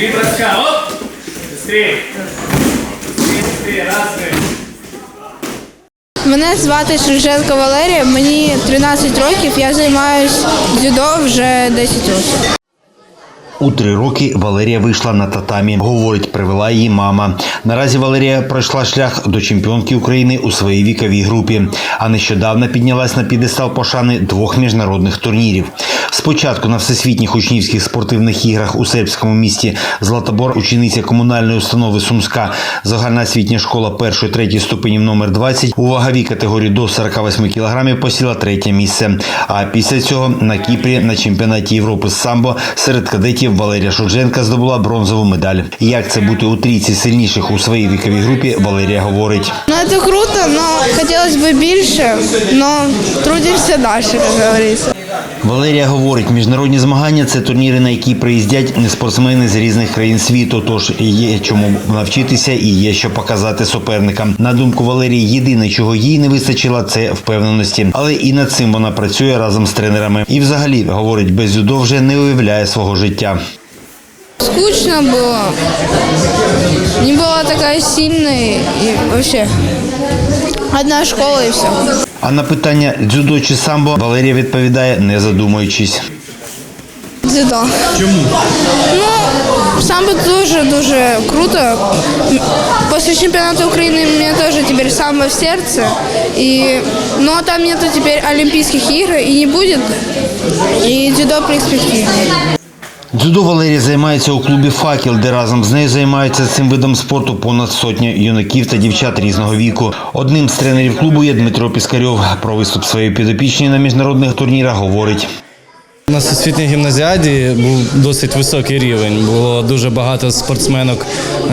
Три броска. Оп! Быстрее. Быстрее, быстрее. Раз, два. Мене звати Шевченко Валерія, мені 13 років, я займаюся дзюдо вже 10 років. У три роки Валерія вийшла на татамі. Говорить, привела її мама. Наразі Валерія пройшла шлях до чемпіонки України у своїй віковій групі, а нещодавно піднялась на підестал пошани двох міжнародних турнірів. Спочатку на всесвітніх учнівських спортивних іграх у сербському місті Златобор, учениця комунальної установи Сумська, загальноосвітня школа першої третій ступенів номер 20 у ваговій категорії до 48 кілограмів посіла третє місце. А після цього на Кіпрі на чемпіонаті Європи з самбо серед кадетів Валерія Шудженка здобула бронзову медаль. Як це бути у трійці сильніших у своїй віковій групі, Валерія говорить. Ну, це круто, але хотілося б більше, але трудимося далі, як говориться. Валерія говорить, міжнародні змагання це турніри, на які приїздять спортсмени з різних країн світу. Тож є чому навчитися і є що показати суперникам. На думку Валерії, єдине, чого їй не вистачило, це впевненості. Але і над цим вона працює разом з тренерами. І, взагалі, говорить, без дзюдо вже не уявляє свого життя. Скучно було, не була така сильна і взагалі одна школа і все. А на питання дзюдо чи самбо Валерія відповідає, не задумуючись. Дзюдо. Чому? Ну, самбо дуже-дуже круто. М, После чемпионата Украины у меня тоже теперь самбо в сердце. И, но там нету теперь Олимпийских игр и не будет. И дзюдо перспективнее. Дзюдо Валерія займається у клубі Факел, де разом з нею займаються цим видом спорту понад сотня юнаків та дівчат різного віку. Одним з тренерів клубу є Дмитро Піскарьов. Про виступ своєї підопічної на міжнародних турнірах говорить. На всесвітній гімназіаді був досить високий рівень. Було дуже багато спортсменок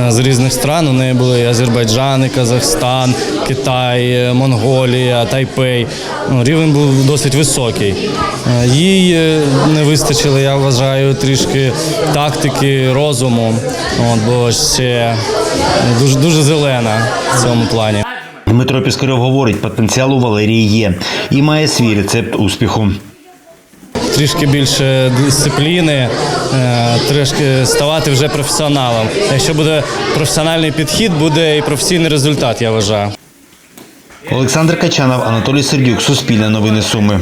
з різних стран. У неї були і Азербайджан, і Казахстан, Китай, е, Монголія, Тайпей. Ну, рівень був досить високий. Е, Їй е, не вистачило, я вважаю, трішки тактики, розуму. От, бо ще дуже, дуже зелена в цьому плані. Дмитро Піскарьов говорить, потенціал у Валерії є і має свій рецепт успіху. Трішки більше дисципліни, е, трішки ставати вже професіоналом. Якщо буде професіональний підхід, буде і професійний результат, я вважаю. Олександр Качанов, Анатолій Сердюк, Суспільне новини Суми.